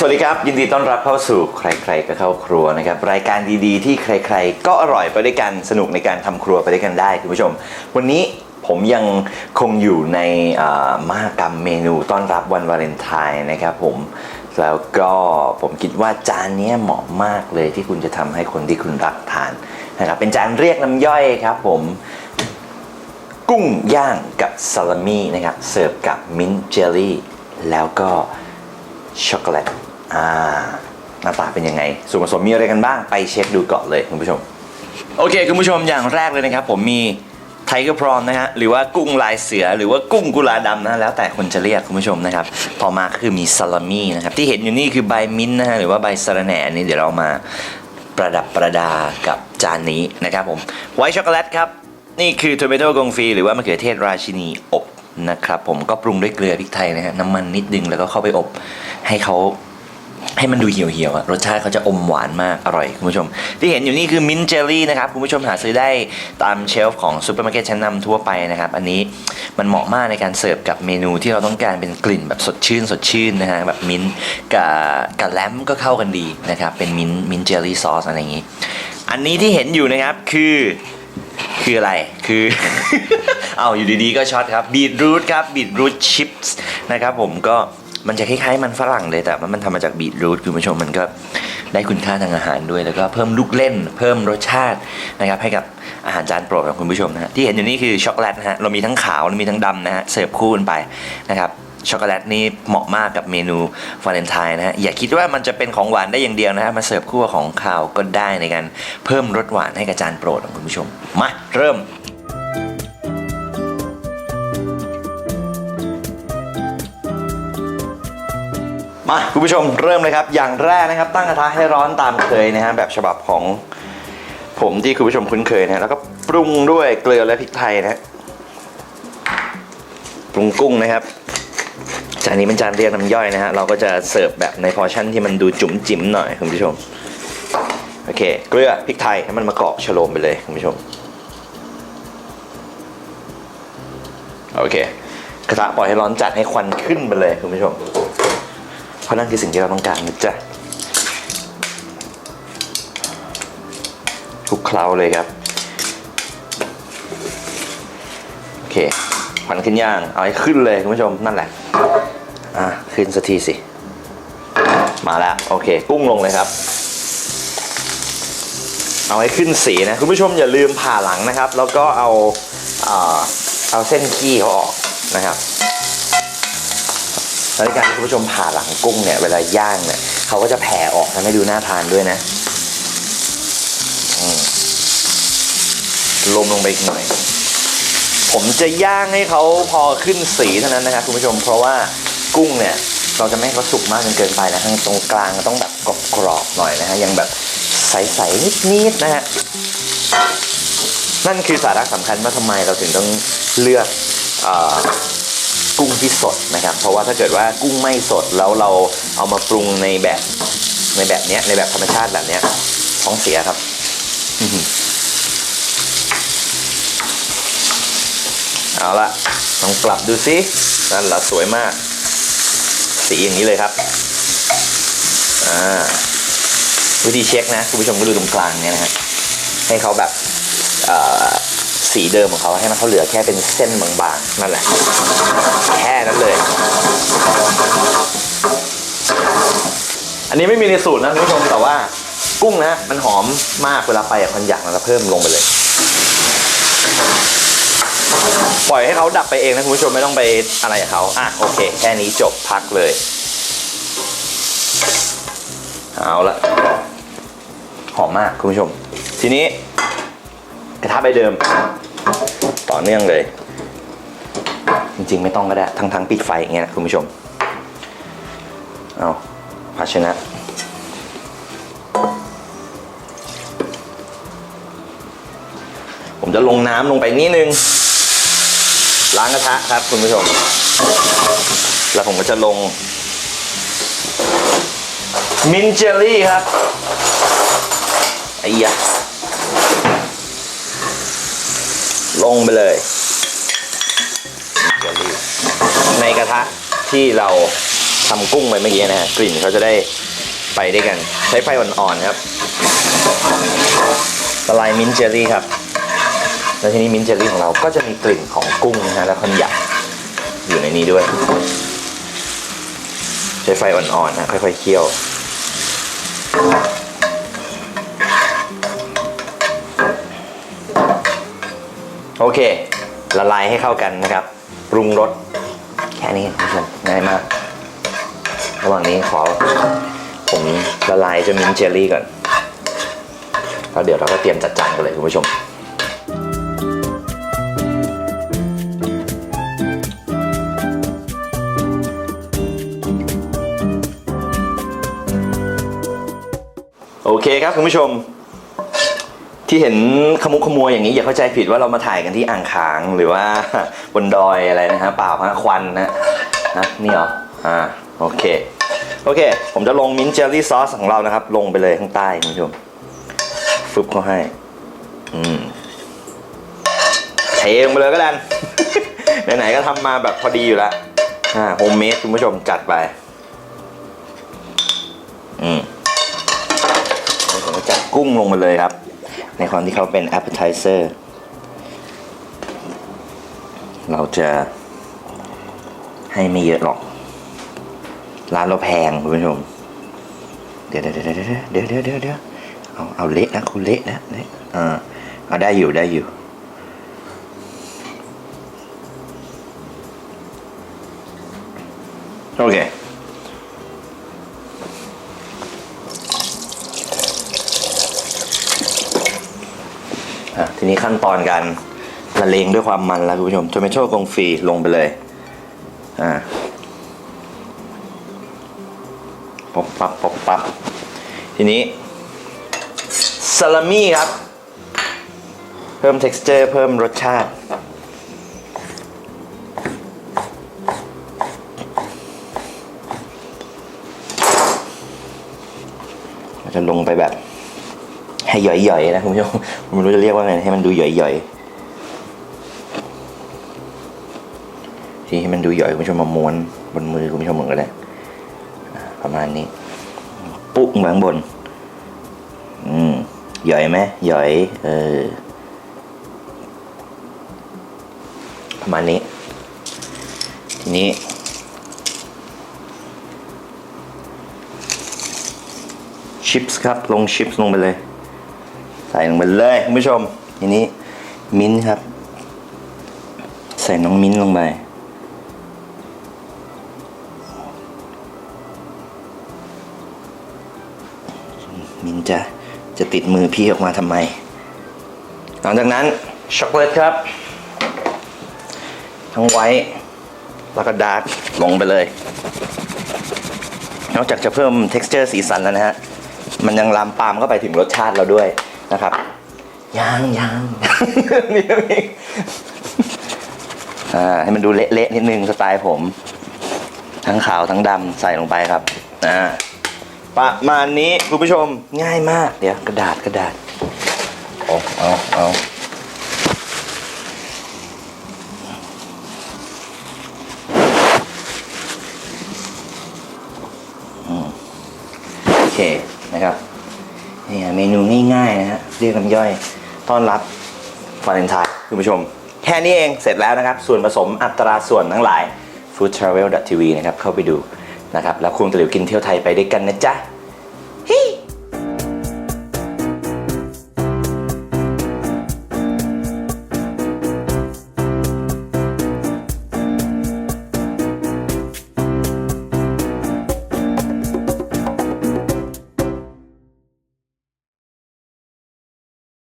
สวัสดีครับ ยินดีต้อนรับเข้าสู่ใคร ๆ ก็เข้าครัวนะครับรายการดีๆ ที่ใคร ๆ ก็อร่อยไปด้วยกันสนุกในการทำครัวไปด้วยกันได้คุณผู้ชม วันนี้ผมยังคงอยู่ในอ่ามหกรรมเมนูต้อนรับวันวาเลนไทน์นะครับผมแล้วก็ผมคิดว่าจานนี้เหมาะมากเลยที่คุณจะทำให้คนที่คุณรักทานนะครับเป็นจานเรียกน้ำย่อยครับผมกุ้งย่างกับซาลามี่นะครับเสิร์ฟกับมิ้นท์เจลลี่แล้วก็ช็อกโกแลต อ่าหน้าตาเป็นยังไง ส่วนผสมมีอะไรกันบ้าง ไปเช็คดูก่อนเลยคุณผู้ชม โอเค คุณผู้ชมอย่างแรกเลยนะครับ ผมมีไทเกอร์พรอนนะฮะหรือว่ากุ้งลายเสือหรือว่ากุ้งกุลาดำนะแล้วแต่คนจะเรียกคุณผู้ชมนะครับต่อมาคือมีซาลามี่นะครับที่เห็นอยู่นี่คือใบมิ้นท์นะฮะหรือว่าใบสะระแหน่อันนี้เดี๋ยวเรามาประดับประดากับจานนี้นะครับผมไวท์ช็อกโกแลตครับนี่คือท o เ a โตกงฟีหรือว่ามะเขือเทศราชินีอบนะครับผมก็ปรุงด้วยเกลือพริกไทยนะฮะน้ำมันนิดนึงแล้วก็เข้าไปอบให้เขา ให้มันดูเหี่ยวๆอะรสชาติเขาจะอมหวานมากอร่อยคุณผู้ชม ที่เห็นอยู่นี่คือมิ้นเจลลี่นะครับคุณผู้ชมหาซื้อได้ตามเชลฟ์ของซูเปอร์มาร์เก็ตชั้นนำทั่วไปนะครับ อันนี้มันเหมาะมากในการเสิร์ฟกับเมนูที่เราต้องการเป็นกลิ่นแบบสดชื่นสดชื่นนะฮะแบบมิ้นกับกับแลมก็เข้ากันดีนะครับ เป็นมิ้นท์มิ้นเจลลี่ซอสอะไรอย่างนี้ อันนี้ที่เห็นอยู่นะครับคือคืออะไร คือ เอาอยู่ดีๆก็ช็อตครับบีทรูทครับบีทรูทชิพส์นะครับผมก็ มันจะคล้ายๆมันฝรั่งเลยแต่มันทำมาจากบีทรูทคุณผู้ชมมันก็ได้คุณค่าทางอาหารด้วย แล้วก็เพิ่มลูกเล่น เพิ่มรสชาตินะครับให้กับอาหารจานโปรดของคุณผู้ชมนะฮะที่เห็นอยู่นี่คือช็อกโกแลตนะฮะเรามีทั้งขาวและมีทั้งดำนะฮะเสิร์ฟคู่กันไปนะครับช็อกโกแลตนี่เหมาะมากกับเมนูวาเลนไทน์นะฮะอย่าคิดว่ามันจะเป็นของหวานได้อย่างเดียวนะฮะมาเสิร์ฟคู่ของขาวก็ได้ในการเพิ่มรสหวานให้กับจานโปรดของคุณผู้ชมมาเริ่ม มาคุณผู้ชมเริ่มเลยครับ อย่างแรกนะครับ ตั้งกระทะให้ร้อนตามเคยนะฮะแบบฉบับของผมที่คุณผู้ชมคุ้นเคยนะฮะแล้วก็ปรุงด้วยเกลือและพริกไทยนะฮะปรุงกุ้งนะครับจานนี้เป็นจานเรียกน้ำย่อยนะฮะเราก็จะเสิร์ฟแบบในพอชั่นที่มันดูจุ๋มจิ๋มหน่อยคุณผู้ชมโอเค เกลือพริกไทยให้มันมาเกาะชโลมไปเลยคุณผู้ชมโอเคกระทะปล่อยให้ร้อนจัดให้ควันขึ้นไปเลยคุณผู้ชม เพราะนั่นคือสิ่งที่เราต้องการนะจ๊ะคลุกเคล้าเลยครับ โอเคควันขึ้นย่าง เอาให้ขึ้นเลยคุณผู้ชมนั่นแหละ อะ ขึ้นสักทีสิ มาแล้ว โอเค กุ้งลงเลยครับ เอาให้ขึ้นสีนะ คุณผู้ชมอย่าลืมผ่าหลังนะครับ แล้วก็เอาเอ่อเอาเส้นขี้เขาออกนะครับ แล้วในการที่คุณผู้ชมผ่าหลังกุ้งเนี่ยเวลาย่างเนี่ยเขาก็จะแผ่ออกทำให้ดูน่าทานด้วยนะลมลงไปอีกหน่อย ผมจะย่างให้เขาพอขึ้นสีเท่านั้นนะครับคุณผู้ชมเพราะว่ากุ้งเนี่ย เราจะไม่ให้เขาสุกมากจนเกินไปนะทั้งตรงกลางต้องแบบกรอบๆหน่อยนะฮะยังแบบใสๆนิดๆนะฮะนั่นคือสาระสำคัญว่าทำไมเราถึงต้องเลือกอ กุ้งที่สดนะครับ เพราะว่าถ้าเกิดว่ากุ้งไม่สดแล้วเราเอามาปรุงในแบบในแบบเนี้ยในแบบธรรมชาติแบบเนี้ยท้องเสียครับเอาละลองกลับดูซินั่นละสวยมาก สีอย่างนี้เลยครับอ่าวิธีเช็คนะคุณผู้ชมก็ดูตรงกลางเนี่ยนะฮะให้เขาแบบ สีเดิมของเขาให้มันเขาเหลือแค่เป็นเส้นบางๆนั่นแหละ แค่นั้นเลย อันนี้ไม่มีในสูตรนะคุณผู้ชมแต่ว่ากุ้งนะมันหอมมากเวลาไปกับคอยักเราเพิ่มลงไปเลย ปล่อยให้เขาดับไปเองนะคุณผู้ชมไม่ต้องไปอะไรกับเขาอะโอเคแค่นี้จบพักเลย เอาละหอมมากคุณผู้ชม ทีนี้กระทะใบเดิม ต่อเนื่องเลย จริงๆไม่ต้องก็ได้ทั้งทั้งๆปิดไฟอย่างเงี้ยนะคุณผู้ชม เอาภาชนะผมจะลงน้ำลงไปนิดนึง ล้างกระทะครับคุณผู้ชม แล้วผมก็จะลง มินเจลลี่ครับไอ้ยะ ลงไปเลยในกระทะที่เราทำกุ้งไปเมื่อกี้นะฮะกลิ่นเขาจะได้ไปด้วยกัน ใช้ไฟอ่อนๆครับละลายมิ้นท์เจลลี่ครับ แล้วทีนี้มิ้นท์เจลลี่ของเราก็จะมีกลิ่นของกุ้งนะฮะและคอนยักอยู่ในนี้ด้วย ใช้ไฟอ่อนๆนะค่อยๆเคี่ยว โอเค ละลายให้เข้ากันนะครับ ปรุงรสแค่นี้คุณผู้ชมง่ายมาก ระหว่างนี้ขอผมละลายเจะมิ้นเจลลี่ก่อนแล้วเดี๋ยวเราก็เตรียมจัดจานกันเลยคุณผู้ชมโอเคครับคุณผู้ชม ที่เห็นขมุกขมัวอย่างนี้อย่าเข้าใจผิดว่าเรามาถ่ายกันที่อ่างขางหรือว่าบนดอยอะไรนะฮะเปล่าฮะควันนะนะนี่เหรออ่าโอเคโอเค ผมจะลงมิ้นท์เจลลี่ซอสของเรานะครับ ลงไปเลยข้างใต้คุณผู้ชมฟึบเขาให้อืมเทลงไปเลยก็แล้วไหนๆก็ทำมาแบบพอดีอยู่แล้วอ่าโฮมเมดคุณผู้ชมจัดไปอืมผมจัดกุ้งลงมาเลยครับ ในความที่เขาเป็น appetizer เราจะให้ไม่เยอะหรอก ร้านเราแพงคุณผู้ชม เดี๋ยวเดี๋ยวเดี๋ยวเดี๋ยวเดี๋ยวเดี๋ยวเดี๋ยวเอาเอาเละนะคุณเละนะเละอ่าเอาได้อยู่ได้อยู่ โอเค อะที นี้ขั้นตอนการละเลงด้วยความมันแล้วคุณผู้ชมโทเมโต้กงฟรีลงไปเลย อ่าปบปับปบปับทีนี้ซาลามี่ครับ เพิ่ม texture เพิ่มรสชาติเราจะลงไปแบบ ให้หย่อยๆนะคุณผู้ชมผมไม่รู้จะเรียกว่าไงให้มันดูหย่อยๆที่ให้มันดูหย่อยคุณผู้ชมมาม้วนบนมือคุณผู้ชมเหมือนกันเลยอะประมาณนี้ ปุ๊บมาข้างบน อืมหย่อยไหมหย่อย เออประมาณนี้ ทีนี้ชิปส์ครับ ลงชิปส์ลงไปเลย ใส่ลงไปเลยคุณผู้ชมทีนี้มิ้นท์ครับ ใส่น้องมิ้นท์ลงไปมิ้นจะจะติดมือพี่ออกมาทำไม หลังจากนั้นช็อกโกแลตครับ ทั้งไวท์แล้วก็ดาร์กลงไปเลย นอกจากจะเพิ่ม texture สีสันแล้วนะฮะ มันยังลามปามเข้าไปถึงรสชาติเราด้วย นะครับยังยังนี่นี่อ่าให้มันดูเละๆนิดนึงสไตล์ผม ทั้งขาวทั้งดำใส่ลงไปครับอ่าประมาณนี้คุณผู้ชมง่ายมาก เดี๋ยวกระดาษกระดาษเอาเอาเอาโอเคนะครับ นี่ยเมนูง่ายๆนะฮะเรียกน้ำย่อยต้อนรับวาเลนไทน์คุณผู้ชม แค่นี้เองเสร็จแล้วนะครับ ส่วนผสมอัตราส่วนทั้งหลาย foodtravel.tv นะครับเข้าไปดูนะครับแล้วคุณตะหลิวกินเที่ยวไทยไปด้วยกันนะจ๊ะ